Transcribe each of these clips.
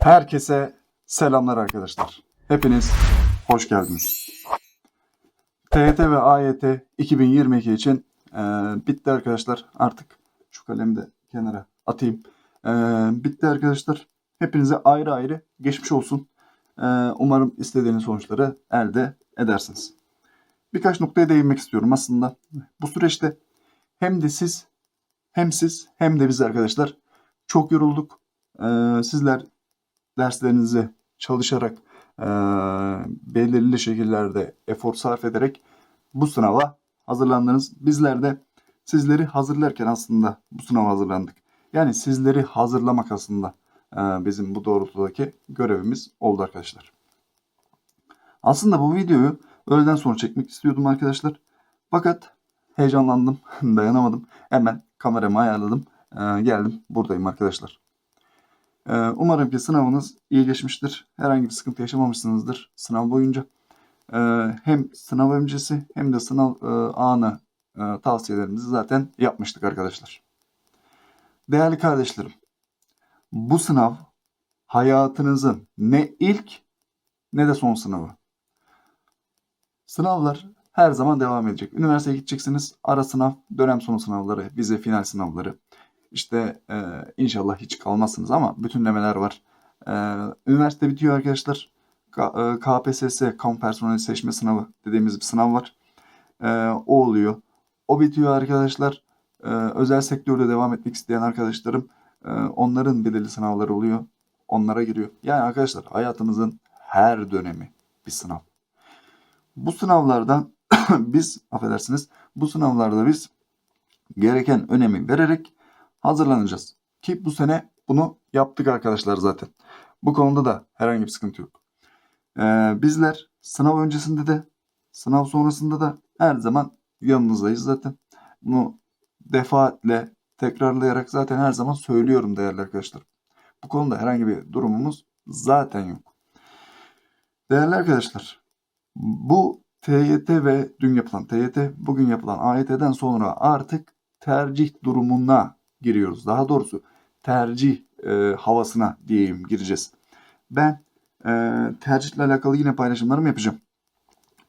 Herkese selamlar arkadaşlar. Hepiniz hoş geldiniz. TYT ve AYT 2022 için e, bitti arkadaşlar. Artık şu kalemi de kenara atayım. E, bitti arkadaşlar. Hepinize ayrı ayrı geçmiş olsun. E, umarım istediğiniz sonuçları elde edersiniz. Birkaç noktaya değinmek istiyorum aslında. Bu süreçte hem de siz hem siz hem de biz arkadaşlar çok yorulduk. E, sizler derslerinizi çalışarak eee, belirli şekillerde efor sarf ederek bu sınava hazırlandınız. Bizler de sizleri hazırlarken aslında bu sınava hazırlandık. Yani sizleri hazırlamak aslında eee, bizim bu doğrultudaki görevimiz oldu arkadaşlar. Aslında bu videoyu öğleden sonra çekmek istiyordum arkadaşlar. Fakat heyecanlandım, dayanamadım. Hemen kameramı ayarladım, eee, geldim buradayım arkadaşlar. Ee, Umarım ki sınavınız iyi geçmiştir. Herhangi bir sıkıntı yaşamamışsınızdır sınav boyunca. Ee, Hem sınav öncesi hem de sınav e, anı e, tavsiyelerimizi zaten yapmıştık arkadaşlar. Değerli kardeşlerim, bu sınav hayatınızın ne ilk ne de son sınavı. Sınavlar her zaman devam edecek. Üniversiteye gideceksiniz. Ara sınav, dönem sonu sınavları, vize, final sınavları. İşte e, inşallah hiç kalmazsınız ama bütünlemeler var. E, üniversite bitiyor arkadaşlar. K- e, KPSS, kamu personeli seçme sınavı dediğimiz bir sınav var. E, o oluyor. O bitiyor arkadaşlar. E, özel sektörde devam etmek isteyen arkadaşlarım e, onların belirli sınavları oluyor. Onlara giriyor. Yani arkadaşlar hayatımızın her dönemi bir sınav. Bu sınavlardan biz affedersiniz bu sınavlarda biz gereken önemi vererek hazırlanacağız. Ki bu sene bunu yaptık arkadaşlar zaten. Bu konuda da herhangi bir sıkıntı yok. Ee, bizler sınav öncesinde de sınav sonrasında da her zaman yanınızdayız zaten. Bunu defaatle tekrarlayarak zaten her zaman söylüyorum değerli arkadaşlar. Bu konuda herhangi bir durumumuz zaten yok. Değerli arkadaşlar, bu TYT ve dün yapılan TYT, bugün yapılan AYT'den sonra artık tercih durumuna giriyoruz. Daha doğrusu tercih e, havasına diyeyim gireceğiz. Ben e, tercihle alakalı yine paylaşımlarımı yapacağım.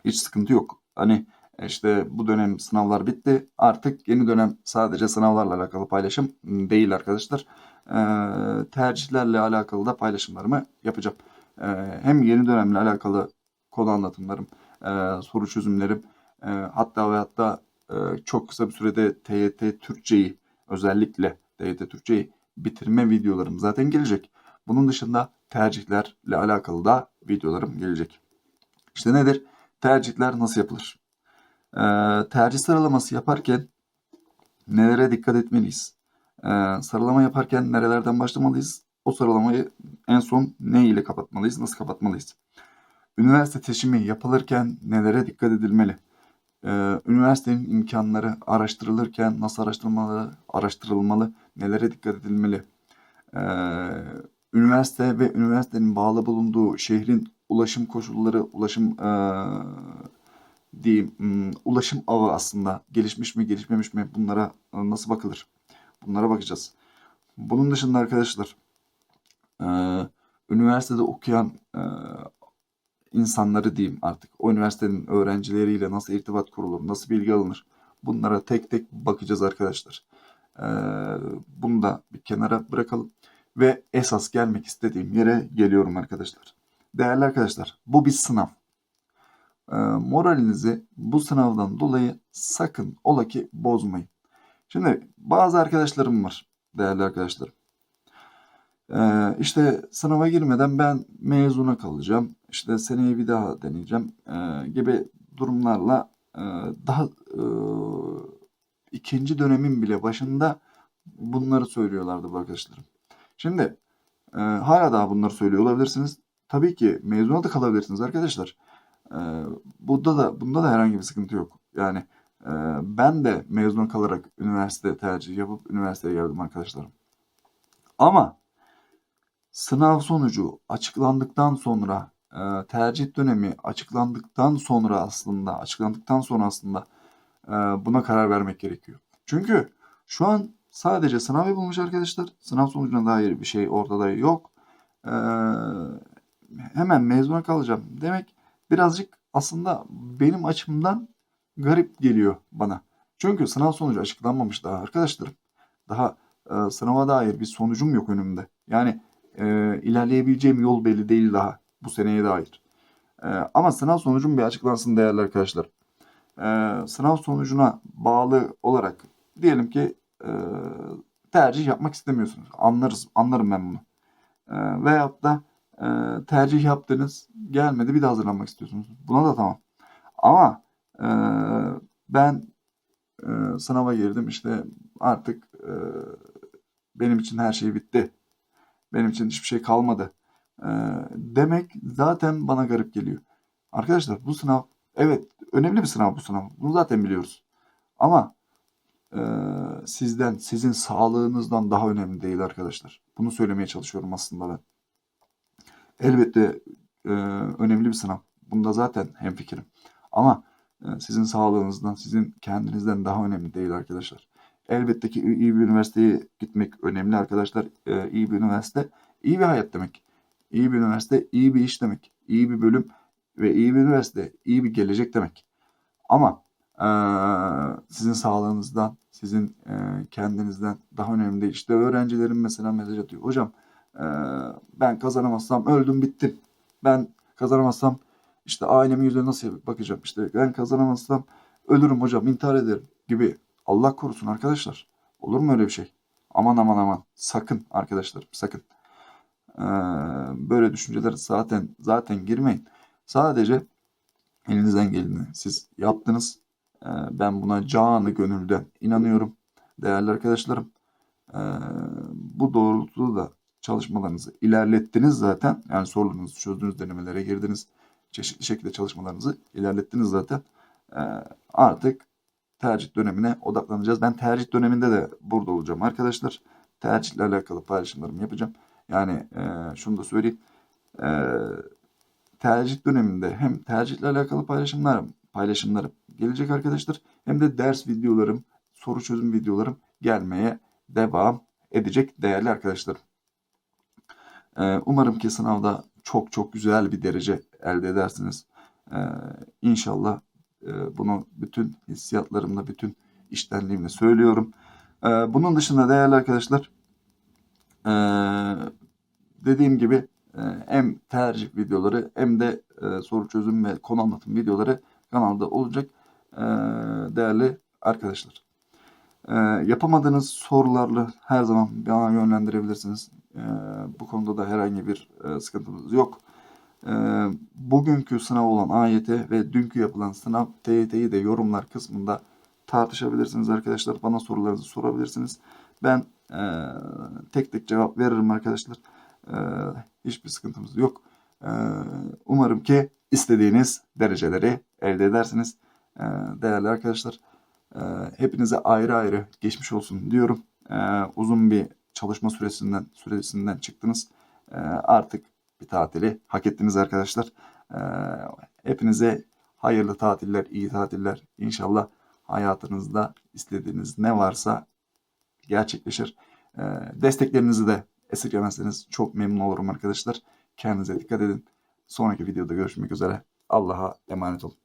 Hiç sıkıntı yok. Hani işte bu dönem sınavlar bitti. Artık yeni dönem sadece sınavlarla alakalı paylaşım değil arkadaşlar. E, tercihlerle alakalı da paylaşımlarımı yapacağım. E, hem yeni dönemle alakalı konu anlatımlarım, e, soru çözümlerim, e, hatta ve hatta e, çok kısa bir sürede TYT Türkçeyi özellikle TYT Türkçeyi bitirme videolarım zaten gelecek. Bunun dışında tercihlerle alakalı da videolarım gelecek. İşte nedir? Tercihler nasıl yapılır? Ee, tercih sıralaması yaparken nelere dikkat etmeliyiz? Ee, sıralama yaparken nerelerden başlamalıyız? O sıralamayı en son ne ile kapatmalıyız? Nasıl kapatmalıyız? Üniversite seçimi yapılırken nelere dikkat edilmeli? Ee, üniversitenin imkanları araştırılırken nasıl araştırılmalı, araştırılmalı, nelere dikkat edilmeli? Ee, üniversite ve üniversitenin bağlı bulunduğu şehrin ulaşım koşulları, ulaşım ee, diyeyim, hmm, ulaşım ağı aslında gelişmiş mi, gelişmemiş mi bunlara e, nasıl bakılır? Bunlara bakacağız. Bunun dışında arkadaşlar, ee, üniversitede okuyan insanları diyeyim artık. O üniversitenin öğrencileriyle nasıl irtibat kurulur, nasıl bilgi alınır? Bunlara tek tek bakacağız arkadaşlar. Ee, bunu da bir kenara bırakalım. Ve esas gelmek istediğim yere geliyorum arkadaşlar. Değerli arkadaşlar, bu bir sınav. Ee, moralinizi bu sınavdan dolayı sakın ola ki bozmayın. Şimdi bazı arkadaşlarım var, değerli arkadaşlarım. Ee, işte sınava girmeden ben mezuna kalacağım. İşte seneye bir daha deneyeceğim ee, gibi durumlarla e, daha e, ikinci dönemin bile başında bunları söylüyorlardı bu arkadaşlarım. Şimdi e, hala daha bunları söylüyor olabilirsiniz. Tabii ki mezuna da kalabilirsiniz arkadaşlar. E, bunda da bunda da herhangi bir sıkıntı yok. Yani e, ben de mezun kalarak üniversite tercih yapıp üniversiteye geldim arkadaşlarım. Ama sınav sonucu açıklandıktan sonra e, tercih dönemi açıklandıktan sonra aslında açıklandıktan sonra aslında e, buna karar vermek gerekiyor. Çünkü Şu an sadece sınav yapılmış arkadaşlar. Sınav sonucuna dair bir şey ortada yok. Ee, hemen mezuna kalacağım demek birazcık aslında benim açımdan garip geliyor bana. Çünkü sınav sonucu açıklanmamış daha arkadaşlarım. Daha e, sınava dair bir sonucum yok önümde. Yani e, ilerleyebileceğim yol belli değil daha bu seneye dair. E, ama sınav sonucum bir açıklansın değerli arkadaşlar. E, sınav sonucuna bağlı olarak diyelim ki e, tercih yapmak istemiyorsunuz. Anlarız, anlarım ben bunu. E, veyahut da e, tercih yaptınız, gelmedi bir daha hazırlanmak istiyorsunuz. Buna da tamam. Ama e, ben e, sınava girdim işte artık e, benim için her şey bitti. Benim için hiçbir şey kalmadı. E, demek zaten bana garip geliyor. Arkadaşlar bu sınav evet önemli bir sınav bu sınav. Bunu zaten biliyoruz. Ama e, sizden, sizin sağlığınızdan daha önemli değil arkadaşlar. Bunu söylemeye çalışıyorum aslında ben. Elbette e, önemli bir sınav. Bunda zaten hemfikirim. Ama e, sizin sağlığınızdan, sizin kendinizden daha önemli değil arkadaşlar. Elbette ki iyi bir üniversiteye gitmek önemli arkadaşlar. E, iyi bir üniversite, iyi bir hayat demek. İyi bir üniversite, iyi bir iş demek. İyi bir bölüm ve iyi bir üniversite, iyi bir gelecek demek. Ama e, sizin sağlığınızdan, sizin e, kendinizden daha önemli değil. İşte öğrencilerim mesela mesaj atıyor. Hocam e, ben kazanamazsam öldüm bittim. Ben kazanamazsam işte ailemin yüzüne nasıl bakacağım? İşte ben kazanamazsam ölürüm hocam, intihar ederim gibi. Allah korusun arkadaşlar. Olur mu öyle bir şey? Aman aman aman. Sakın arkadaşlar, sakın. Ee, böyle düşünceler zaten zaten girmeyin. Sadece elinizden geleni siz yaptınız. Ee, ben buna canı gönülden inanıyorum. Değerli arkadaşlarım. Ee, bu doğrultuda da çalışmalarınızı ilerlettiniz zaten. Yani sorularınızı çözdünüz, denemelere girdiniz. Çeşitli şekilde çalışmalarınızı ilerlettiniz zaten. Ee, artık tercih dönemine odaklanacağız. Ben tercih döneminde de burada olacağım arkadaşlar. Tercihle alakalı paylaşımlarımı yapacağım. Yani e, şunu da söyleyeyim. E, tercih döneminde hem tercihle alakalı paylaşımlarım, paylaşımlarım gelecek arkadaşlar. Hem de ders videolarım, soru çözüm videolarım gelmeye devam edecek değerli arkadaşlarım. E, umarım ki sınavda çok çok güzel bir derece elde edersiniz. E, inşallah bunu bütün hissiyatlarımla, bütün iştenliğimle söylüyorum. E, bunun dışında değerli arkadaşlar, e, dediğim gibi e, hem tercih videoları hem de e, soru çözüm ve konu anlatım videoları kanalda olacak değerli arkadaşlar. Yapamadığınız sorularla her zaman bana yönlendirebilirsiniz. Bu konuda da herhangi bir e, sıkıntımız yok. E, bugünkü sınav olan AYT ve dünkü yapılan sınav TYT'yi de yorumlar kısmında tartışabilirsiniz arkadaşlar. Bana sorularınızı sorabilirsiniz. Ben e, tek tek cevap veririm arkadaşlar. E, hiçbir sıkıntımız yok. E, umarım ki istediğiniz dereceleri elde edersiniz. E, değerli arkadaşlar, e, hepinize ayrı ayrı geçmiş olsun diyorum. E, uzun bir çalışma süresinden süresinden çıktınız. E, artık bir tatili hak ettiniz arkadaşlar. E, hepinize hayırlı tatiller, iyi tatiller. İnşallah hayatınızda istediğiniz ne varsa gerçekleşir. E, desteklerinizi de esirgemezseniz çok memnun olurum arkadaşlar. Kendinize dikkat edin. Sonraki videoda görüşmek üzere. Allah'a emanet olun.